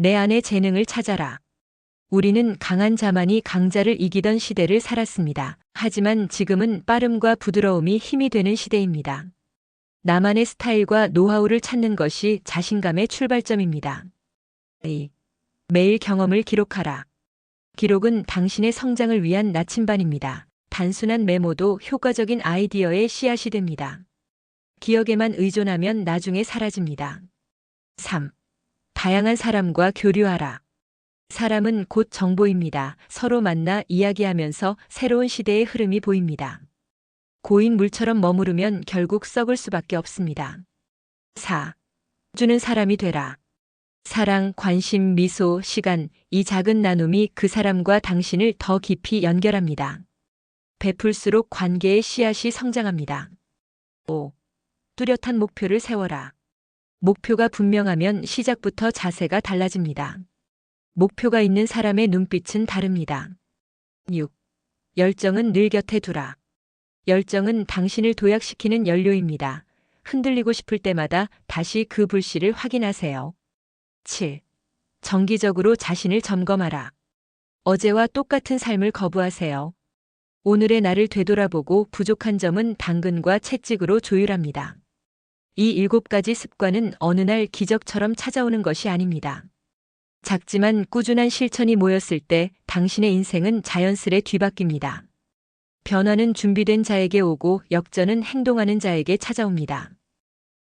내 안의 재능을 찾아라. 우리는 강한 자만이 강자를 이기던 시대를 살았습니다. 하지만 지금은 빠름과 부드러움이 힘이 되는 시대입니다. 나만의 스타일과 노하우를 찾는 것이 자신감의 출발점입니다. 2. 매일 경험을 기록하라. 기록은 당신의 성장을 위한 나침반입니다. 단순한 메모도 효과적인 아이디어의 씨앗이 됩니다. 기억에만 의존하면 나중에 사라집니다. 3. 다양한 사람과 교류하라. 사람은 곧 정보입니다. 서로 만나 이야기하면서 새로운 시대의 흐름이 보입니다. 고인 물처럼 머무르면 결국 썩을 수밖에 없습니다. 4. 주는 사람이 되라. 사랑, 관심, 미소, 시간, 이 작은 나눔이 그 사람과 당신을 더 깊이 연결합니다. 베풀수록 관계의 씨앗이 성장합니다. 5. 뚜렷한 목표를 세워라. 목표가 분명하면 시작부터 자세가 달라집니다. 목표가 있는 사람의 눈빛은 다릅니다. 6. 열정은 늘 곁에 두라. 열정은 당신을 도약시키는 연료입니다. 흔들리고 싶을 때마다 다시 그 불씨를 확인하세요. 7. 정기적으로 자신을 점검하라. 어제와 똑같은 삶을 거부하세요. 오늘의 나를 되돌아보고 부족한 점은 당근과 채찍으로 조율합니다. 이 일곱 가지 습관은 어느 날 기적처럼 찾아오는 것이 아닙니다. 작지만 꾸준한 실천이 모였을 때 당신의 인생은 자연스레 뒤바뀝니다. 변화는 준비된 자에게 오고 역전은 행동하는 자에게 찾아옵니다.